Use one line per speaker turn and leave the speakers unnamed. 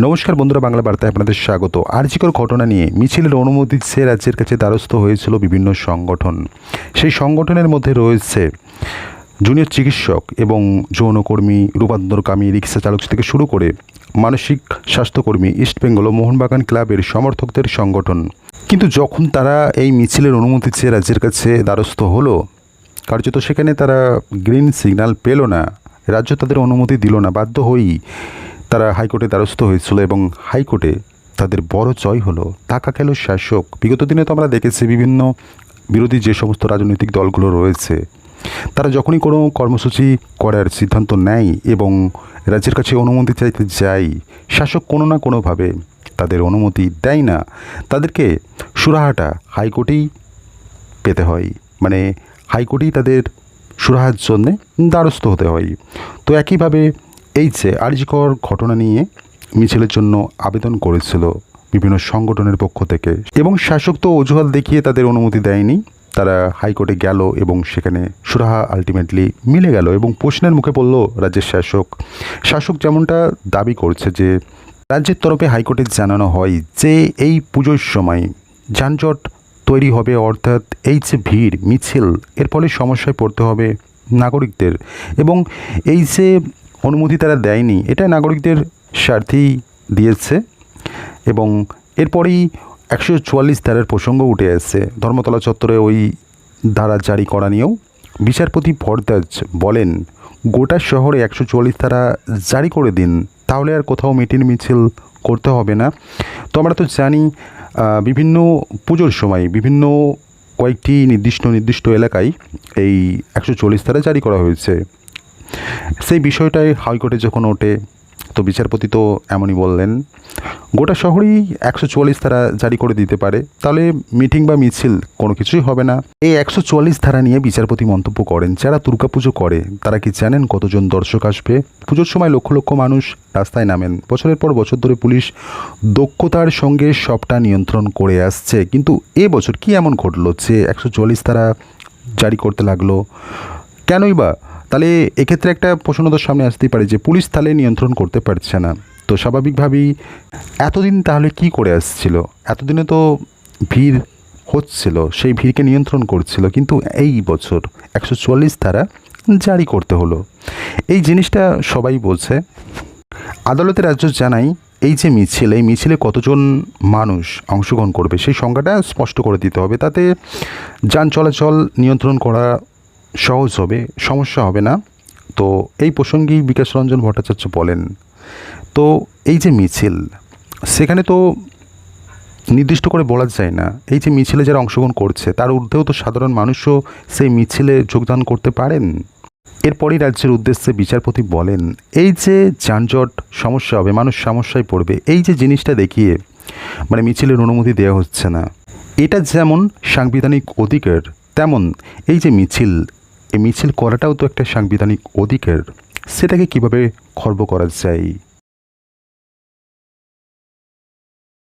নমস্কার বন্ধুরা, বাংলা বার্তায় আপনাদের স্বাগত। আর্জিকর ঘটনা নিয়ে মিছিলের অনুমতি সে রাজ্যের কাছে দ্বারস্থ হয়েছিল বিভিন্ন সংগঠন। সেই সংগঠনের মধ্যে রয়েছে জুনিয়র চিকিৎসক এবং যৌনকর্মী রূপান্তরকামী রিক্সা চালক থেকে শুরু করে মানসিক স্বাস্থ্যকর্মী ইস্টবেঙ্গল ও মোহনবাগান ক্লাবের সমর্থকদের সংগঠন। কিন্তু যখন তারা এই মিছিলের অনুমতি চেয়ে রাজ্যের কাছে দ্বারস্থ হলো, কার্যত সেখানে তারা গ্রিন সিগন্যাল পেল না। রাজ্য তাদের অনুমতি দিল না, বাধ্য হয়েই তারা হাইকোর্টে দ্বারস্থ হয়েছিল এবং হাইকোর্টে তাদের বড় জয় হলো টাকা খেল শাসক। বিগত দিনে তো আমরা দেখেছি বিভিন্ন বিরোধী যে সমস্ত রাজনৈতিক দলগুলো রয়েছে, তারা যখনই কোনো কর্মসূচি করার সিদ্ধান্ত নেয় এবং রাজ্যের কাছে অনুমতি চাইতে যায়, শাসক কোনো না কোনোভাবে তাদের অনুমতি দেয় না। তাদেরকে সুরাহাটা হাইকোর্টেই পেতে হয় মানে হাইকোর্টেই তাদের সুরাহার জন্যে দ্বারস্থ হতে হয়। তো একইভাবে এই যে আর্যিকর ঘটনা নিয়ে মিছিলের জন্য আবেদন করেছিল বিভিন্ন সংগঠনের পক্ষ থেকে এবং শাসক তো অজুহাত দেখিয়ে তাদের অনুমতি দেয়নি। তারা হাইকোর্টে গেল এবং সেখানে সুরাহা আলটিমেটলি মিলে গেল এবং প্রশ্নের মুখে পড়ল রাজ্যের শাসক। শাসক যেমনটা দাবি করছে যে, রাজ্যের তরফে হাইকোর্টে জানানো হয় যে, এই পুজোর সময় যানজট তৈরি হবে, অর্থাৎ এই যে ভিড়, মিছিল, এর ফলে সমস্যায় পড়তে হবে নাগরিকদের এবং এই যে অনুমতি তারা দেয়নি। এটা নাগরিকদের স্বার্থেই দিয়েছে এবং এরপরেই একশো চুয়াল্লিশ ধারার প্রসঙ্গ উঠে আসছে। ধর্মতলা চত্বরে ওই ধারা জারি করা নিয়েও বিচারপতি ফরদাজ বলেন, গোটা শহরে একশো চুয়াল্লিশ ধারা জারি করে দিন, তাহলে আর কোথাও মিটিং মিছিল করতে হবে না। তো আমরা তো জানি বিভিন্ন পুজোর সময় বিভিন্ন কয়েকটি নির্দিষ্ট নির্দিষ্ট এলাকায় এই একশো চল্লিশ ধারা জারি করা হয়েছে। সেই বিষয়টাই হাইকোর্টে যখন ওঠে, তো বিচারপতি তো এমনই বললেন, গোটা শহরেই একশো চুয়াল্লিশ ধারা জারি করে দিতে পারে, তাহলে মিটিং বা মিছিল কোনো কিছুই হবে না। এই একশো চুয়াল্লিশ ধারা নিয়ে বিচারপতি মন্তব্য করেন, যারা দুর্গাপুজো করে, তারা কি জানেন কতজন দর্শক আসবে? পুজোর সময় লক্ষ লক্ষ মানুষ রাস্তায় নামেন। বছরের পর বছর ধরে পুলিশ দক্ষতার সঙ্গে সবটা নিয়ন্ত্রণ করে আসছে। কিন্তু এ বছর কি এমন ঘটলো যে একশো চুয়াল্লিশ ধারা জারি করতে লাগল? কেনই বা তাহলে এক্ষেত্রে একটা প্রশ্ন তো সামনে আসতেই পারে যে পুলিশ তাহলে নিয়ন্ত্রণ করতে পারছে না। তো স্বাভাবিকভাবেই এতদিন তাহলে কি করে আসছিল? এতদিনে তো ভিড় হচ্ছিল, সেই ভিড়কে নিয়ন্ত্রণ করছিল, কিন্তু এই বছর একশো চুয়াল্লিশ ধারা জারি করতে হলো। এই জিনিসটা সবাই বলছে। আদালতের রাজ্য জানাই এই যে মিছিল, এই মিছিলে কতজন মানুষ অংশগ্রহণ করবে, সেই সংখ্যাটা স্পষ্ট করে দিতে হবে। তাতে যান চলাচল নিয়ন্ত্রণ করা সহজ হবে, সমস্যা হবে না। তো এই প্রসঙ্গেই বিকাশ রঞ্জন ভট্টাচার্য বলেন, তো এই যে মিছিল, সেখানে তো নির্দিষ্ট করে বলা যায় না। এই যে মিছিলে যারা অংশগ্রহণ করছে, তার ঊর্ধ্বেও তো সাধারণ মানুষও সেই মিছিলে যোগদান করতে পারেন? এরপরই রাজ্যের উদ্দেশ্যে বিচারপতি বলেন, এই যে যানজট, সমস্যা হবে, মানুষ সমস্যায় পড়বে। এই যে জিনিসটা দেখিয়ে মানে মিছিলের অনুমতি দেওয়া হচ্ছে না। এটা যেমন সাংবিধানিক অধিকার, তেমন এই যে মিছিল এই মিছিল করাটাও তো একটা সাংবিধানিক অধিকার। সেটাকে কীভাবে খর্ব করা যায়?